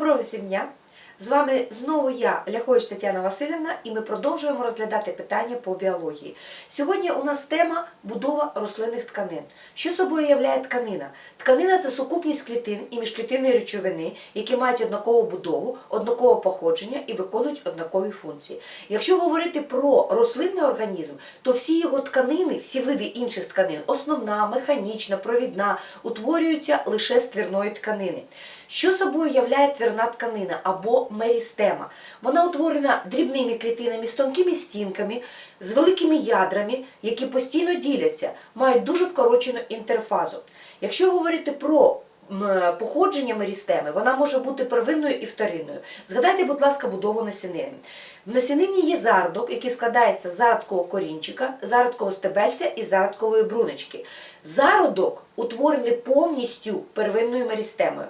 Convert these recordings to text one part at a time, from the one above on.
Доброго всім дня! З вами знову я, Ляхович Тетяна Васильівна, і ми продовжуємо розглядати питання по біології. Сьогодні у нас тема будова рослинних тканин. Що собою являє тканина? Тканина це сукупність клітин і міжклітинної речовини, які мають однакову будову, однакове походження і виконують однакові функції. Якщо говорити про рослинний організм, то всі його тканини, всі види інших тканин, основна, механічна, провідна, утворюються лише з твірної тканини. Що собою являє твірна тканина або мерістема? Вона утворена дрібними клітинами з тонкими стінками, з великими ядрами, які постійно діляться, мають дуже вкорочену інтерфазу. Якщо говорити про походження мерістеми, вона може бути первинною і вторинною. Згадайте, будь ласка, будову насінини. В насінині є зародок, який складається з зародкового корінчика, зародкового стебельця і зародкової бруночки. Зародок утворений повністю первинною мерістемою.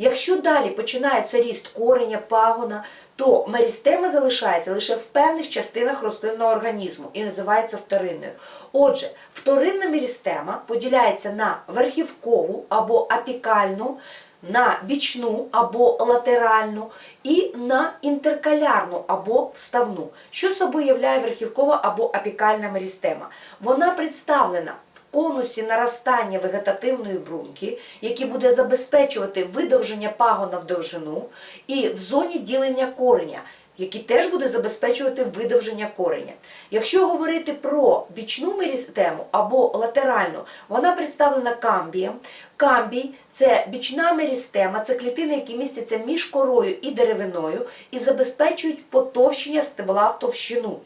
Якщо далі починається ріст кореня, пагона, то мерістема залишається лише в певних частинах рослинного організму і називається вторинною. Отже, вторинна мерістема поділяється на верхівкову або апікальну, на бічну або латеральну і на інтеркалярну або вставну. Що собою являє верхівкова або апікальна мерістема? Вона представлена конусі наростання вегетативної бруньки, який буде забезпечувати видовження пагона в довжину, і в зоні ділення кореня, який теж буде забезпечувати видовження кореня. Якщо говорити про бічну мерістему або латеральну, вона представлена камбієм. Камбій це бічна мерістема, це клітини, які містяться між корою і деревиною і забезпечують потовщення стебла в товщину.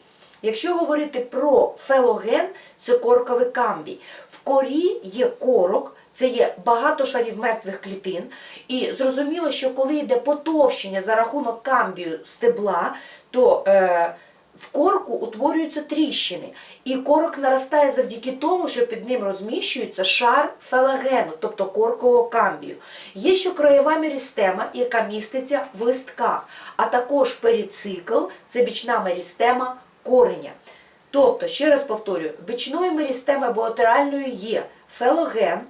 Якщо говорити про фелоген, це корковий камбій. В корі є корок, це є багато шарів мертвих клітин. І зрозуміло, що коли йде потовщення за рахунок камбію стебла, то е, в корку утворюються тріщини. І корок наростає завдяки тому, що під ним розміщується шар фелагену, тобто коркового камбію. Є ще краєва мерістема, яка міститься в листках, а також перицикл це бічна мерістема кореня. Тобто, ще раз повторюю, бичною мерістеми латеральною є фелоген,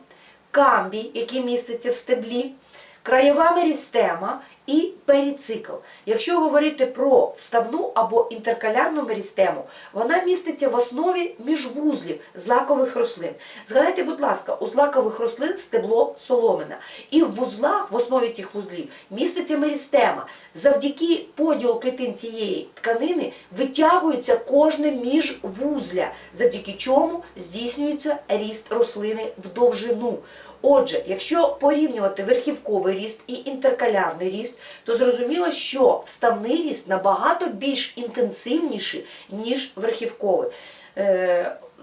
камбій, який міститься в стеблі, краєва мерістема і перицикл. Якщо говорити про вставну або інтеркалярну мерістему, вона міститься в основі міжвузлів злакових рослин. Згадайте, будь ласка, у злакових рослин стебло соломина. І в вузлах, в основі цих вузлів, міститься мерістема. Завдяки поділу клітин цієї тканини витягується кожне міжвузля, завдяки чому здійснюється ріст рослини в довжину. Отже, якщо порівнювати верхівковий ріст і інтеркалярний ріст, то зрозуміло, що вставний ріст набагато більш інтенсивніший, ніж верхівковий.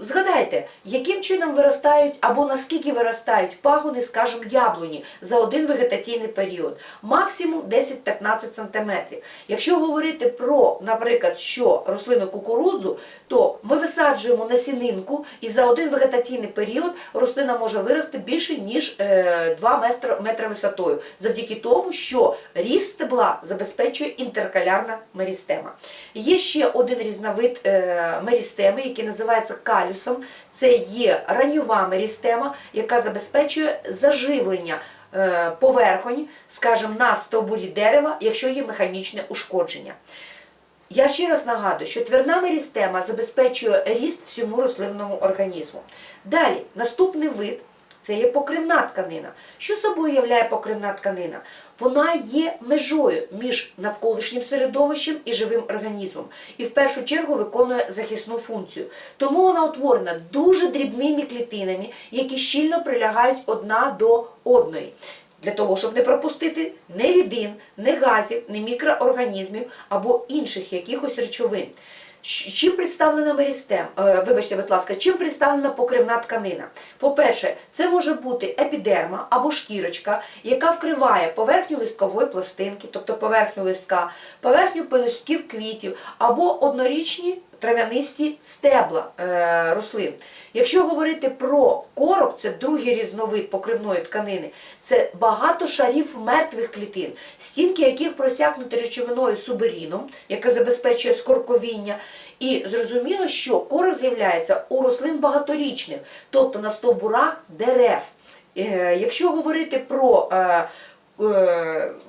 Е, Згадайте, яким чином виростають або наскільки виростають пагони, скажімо, яблуні за один вегетаційний період, максимум 10-15 см. Якщо говорити про, наприклад, що рослину кукурудзу, то ми висаджуємо насінинку і за один вегетаційний період рослина може вирости більше, ніж е, 2 метри, метри висотою, завдяки тому, що ріст стебла забезпечує інтеркалярна мерістема. Є ще один різновид е, мерістеми, який називається калюсом. Це є раньова мерістема, яка забезпечує заживлення е, поверхонь, скажімо, на стовбурі дерева, якщо є механічне ушкодження. Я ще раз нагадую, що твірна мерістема забезпечує ріст всьому рослинному організму. Далі, наступний вид це є покривна тканина. Що собою являє покривна тканина? Вона є межою між навколишнім середовищем і живим організмом. І в першу чергу виконує захисну функцію. Тому вона утворена дуже дрібними клітинами, які щільно прилягають одна до одної. Для того, щоб не пропустити ні рідин, ні газів, ні мікроорганізмів або інших якихось речовин. Чим представлена мерістем? Е, Вибачте, будь ласка, чим представлена покривна тканина? По-перше, це може бути епідерма або шкірочка, яка вкриває поверхню листкової пластинки, тобто поверхню листка, поверхню пелюстків квітів або однорічні трав'янисті стебла е, рослин. Якщо говорити про корок, це другий різновид покривної тканини, це багато шарів мертвих клітин, стінки яких просякнуті речовиною суберіном, яка забезпечує скорковіння. І зрозуміло, що корок з'являється у рослин багаторічних, тобто на стовбурах дерев. Е, Якщо говорити про е,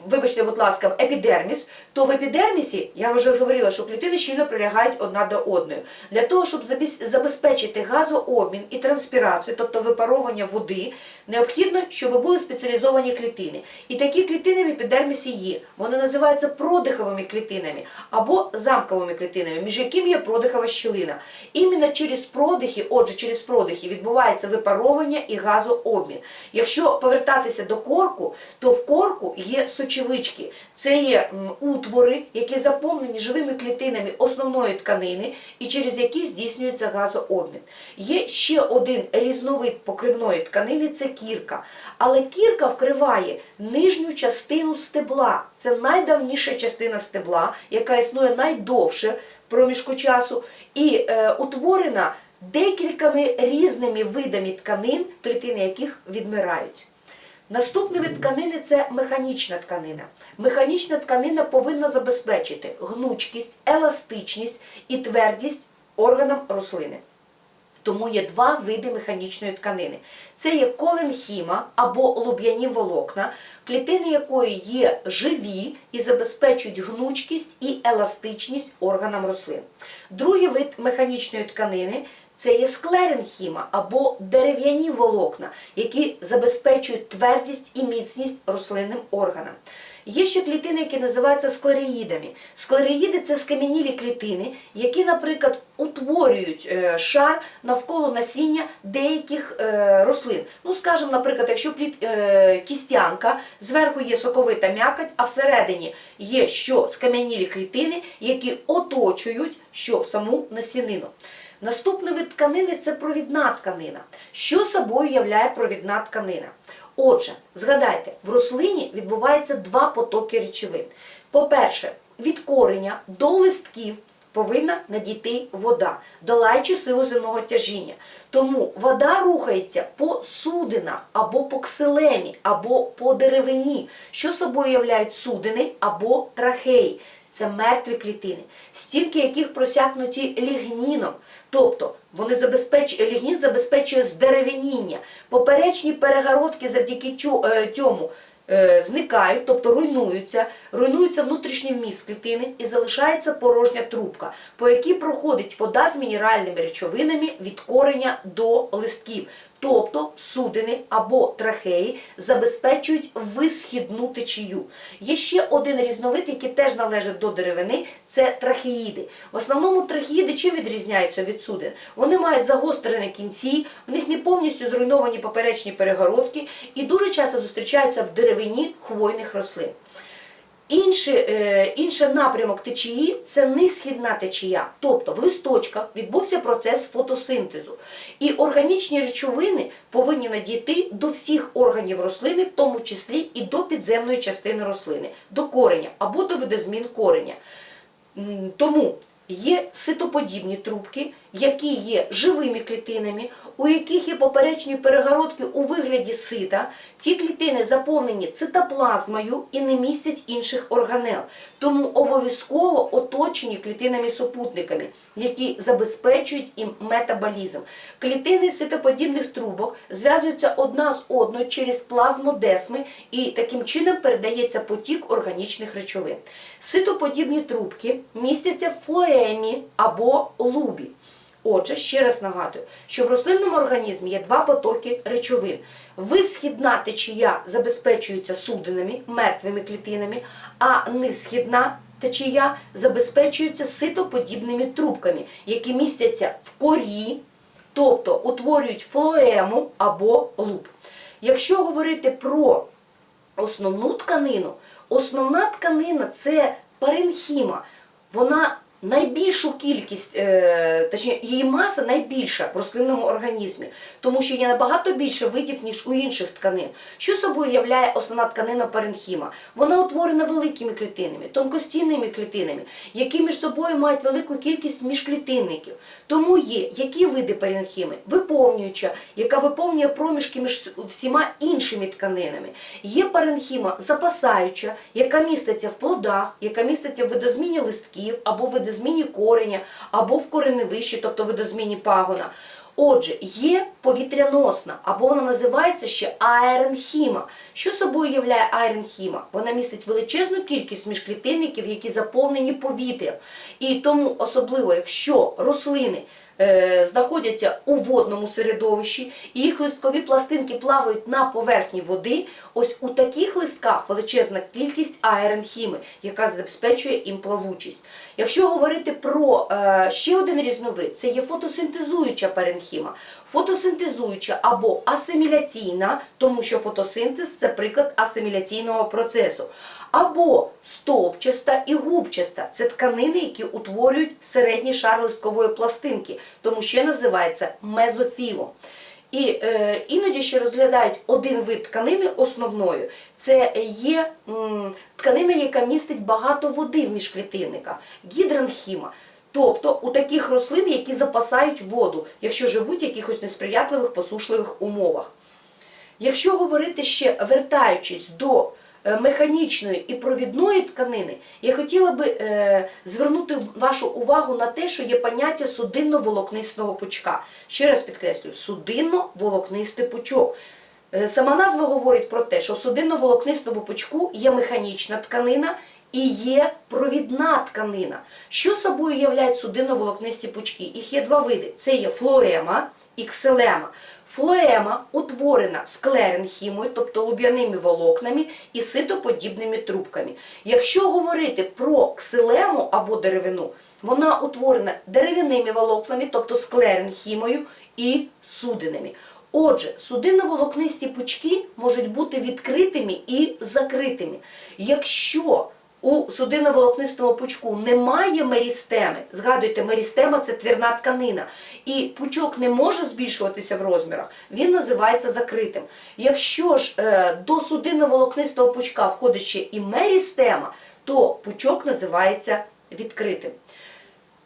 вибачте, будь ласка, в епідерміс, то в епідермісі, я вже говорила, що клітини щільно прилягають одна до одної. Для того, щоб забезпечити газообмін і транспірацію, тобто випаровування води, необхідно, щоб були спеціалізовані клітини. І такі клітини в епідермісі є. Вони називаються продиховими клітинами або замковими клітинами, між якими є продихова щілина. Іменно через продихи, отже, через продихи відбувається випаровування і газообмін. Якщо повертатися до корку, то в корку є сочевички. Це є утвори, які заповнені живими клітинами основної тканини і через які здійснюється газообмін. Є ще один різновид покривної тканини це кірка. Але кірка вкриває нижню частину стебла. Це найдавніша частина стебла, яка існує найдовше проміжку часу, і е, утворена декількома різними видами тканин, клітини яких відмирають. Наступний вид тканини це механічна тканина. Механічна тканина повинна забезпечити гнучкість, еластичність і твердість органам рослини. Тому є два види механічної тканини. Це є коленхіма або луб'яні волокна, клітини якої є живі і забезпечують гнучкість і еластичність органам рослин. Другий вид механічної тканини це є склеренхіма або дерев'яні волокна, які забезпечують твердість і міцність рослинним органам. Є ще клітини, які називаються склероїдами. Склероїди це скам'янілі клітини, які, наприклад, утворюють е, шар навколо насіння деяких е, рослин. Ну, скажімо, наприклад, якщо плід е, кістянка, зверху є соковита м'якоть, а всередині є що скам'янілі клітини, які оточують що саму насінину. Наступний вид тканини це провідна тканина. Що собою являє провідна тканина? Отже, згадайте, в рослині відбувається два потоки речовин. По-перше, від кореня до листків повинна надійти вода, долаючи силу земного тяжіння. Тому вода рухається по судинах або по ксилемі, або по деревині, що собою являють судини або трахеї. Це мертві клітини, стінки яких просякнуті лігніном. Тобто вони забезпечують, лігнін забезпечує здеревеніння. Поперечні перегородки завдяки е, цьому е, зникають, тобто руйнуються, руйнується внутрішній вміст клітини і залишається порожня трубка, по якій проходить вода з мінеральними речовинами від кореня до листків. Тобто судини або трахеї забезпечують висхідну течію. Є ще один різновид, який теж належить до деревини, це трахеїди. В основному трахеїди чим відрізняються від судин? Вони мають загострені кінці, в них не повністю зруйновані поперечні перегородки і дуже часто зустрічаються в деревині хвойних рослин. Інший, е, інший напрямок течії це нисхідна течія. Тобто в листочках відбувся процес фотосинтезу. І органічні речовини повинні надійти до всіх органів рослини, в тому числі і до підземної частини рослини, до кореня або до видозмін кореня. Тому є ситоподібні трубки, які є живими клітинами, у яких є поперечні перегородки у вигляді сита. Ці клітини заповнені цитоплазмою і не містять інших органел. Тому обов'язково оточені клітинами-супутниками, які забезпечують їм метаболізм. Клітини ситоподібних трубок зв'язуються одна з одною через плазмодесми і таким чином передається потік органічних речовин. Ситоподібні трубки містяться в флоемі або лубі. Отже, ще раз нагадую, що в рослинному організмі є два потоки речовин. Висхідна течія забезпечується судинами, мертвими клітинами, а нисхідна течія забезпечується ситоподібними трубками, які містяться в корі, тобто утворюють флоему або луб. Якщо говорити про основну тканину, основна тканина це паренхіма. Вона найбільшу кількість, е, точніше, її маса найбільша в рослинному організмі, тому що є набагато більше видів, ніж у інших тканин. Що собою являє основна тканина паренхіма? Вона утворена великими клітинами, тонкостінними клітинами, які між собою мають велику кількість міжклітинників. Тому є які види паренхіми? Виповнююча, яка виповнює проміжки між всіма іншими тканинами. Є паренхіма запасаюча, яка міститься в плодах, яка міститься в видозміні листків або видозміні кореня, або в кореневищі, тобто видозміні пагона. Отже, є повітряносна, або вона називається ще аеренхіма. Що собою являє аеренхіма? Вона містить величезну кількість міжклітинників, які заповнені повітрям. І тому, особливо, якщо рослини е, знаходяться у водному середовищі, і їх листкові пластинки плавають на поверхні води, ось у таких листках величезна кількість аеренхіми, яка забезпечує їм плавучість. Якщо говорити про е, ще один різновид, це є фотосинтезуюча паренхіма. Фотосинтезуюча або асиміляційна, тому що фотосинтез це приклад асиміляційного процесу. Або стовпчаста і губчаста це тканини, які утворюють середній шар листкової пластинки, тому ще називається мезофілом. І е, іноді ще розглядають один вид тканини основною. Це є м, тканина, яка містить багато води в міжклітинниках, гідранхіма. Тобто у таких рослин, які запасають воду, якщо живуть в якихось несприятливих посушливих умовах. Якщо говорити ще вертаючись до механічної і провідної тканини, я хотіла би е, звернути вашу увагу на те, що є поняття судинно-волокнистого пучка. Ще раз підкреслюю, судинно-волокнистий пучок. Е, Сама назва говорить про те, що в судинно-волокнистому пучку є механічна тканина і є провідна тканина. Що собою являють судинно-волокнисті пучки? Їх є два види: це є флоема і кселема. Флоема утворена склеренхімою, тобто луб'яними волокнами і ситоподібними трубками. Якщо говорити про ксилему або деревину, вона утворена дерев'яними волокнами, тобто склеренхімою і судинами. Отже, судинно-волокнисті пучки можуть бути відкритими і закритими. Якщо у судинно-волокнистому пучку немає мерістеми, згадуйте, мерістема це твірна тканина, і пучок не може збільшуватися в розмірах, він називається закритим. Якщо ж е, до судинно-волокнистого пучка входить ще і мерістема, то пучок називається відкритим.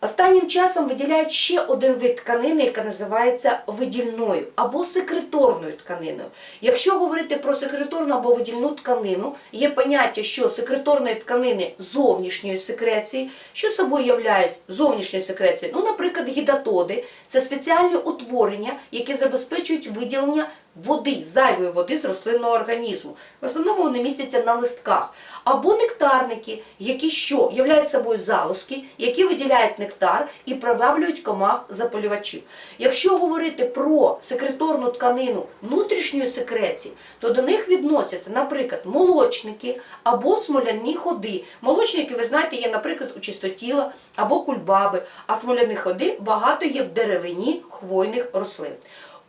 Останнім часом виділяють ще один вид тканини, яка називається видільною або секреторною тканиною. Якщо говорити про секреторну або видільну тканину, є поняття, що секреторної тканини зовнішньої секреції, що собою являють зовнішньої секреції, ну, наприклад, гідатоди це спеціальні утворення, які забезпечують виділення води, зайвої води з рослинного організму. В основному вони містяться на листках. Або нектарники, які що являють собою залозки, які виділяють нектар і приваблюють комах запалювачів. Якщо говорити про секреторну тканину внутрішньої секреції, то до них відносяться, наприклад, молочники або смоляні ходи. Молочники, ви знаєте, є, наприклад, у чистотіла або кульбаби, а смоляні ходи багато є в деревині хвойних рослин.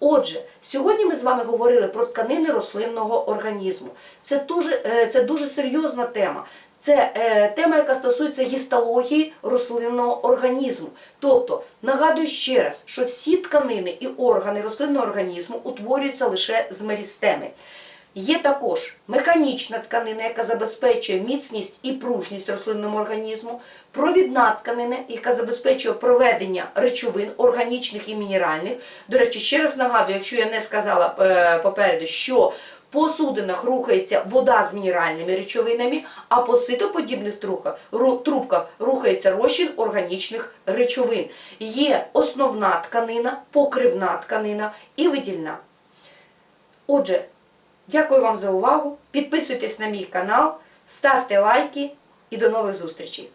Отже, сьогодні ми з вами говорили про тканини рослинного організму. Це дуже, е, це дуже серйозна тема. Це е, тема, яка стосується гістології рослинного організму. Тобто, нагадую ще раз, що всі тканини і органи рослинного організму утворюються лише з мерістеми. Є також механічна тканина, яка забезпечує міцність і пружність рослинному організму, провідна тканина, яка забезпечує проведення речовин органічних і мінеральних. До речі, ще раз нагадую, якщо я не сказала е, попереду, що по судинах рухається вода з мінеральними речовинами, а по ситоподібних трубках рухається розчин органічних речовин. Є основна тканина, покривна тканина і видільна. Отже, дякую вам за увагу. Підписуйтесь на мій канал, ставте лайки і до нових зустрічей!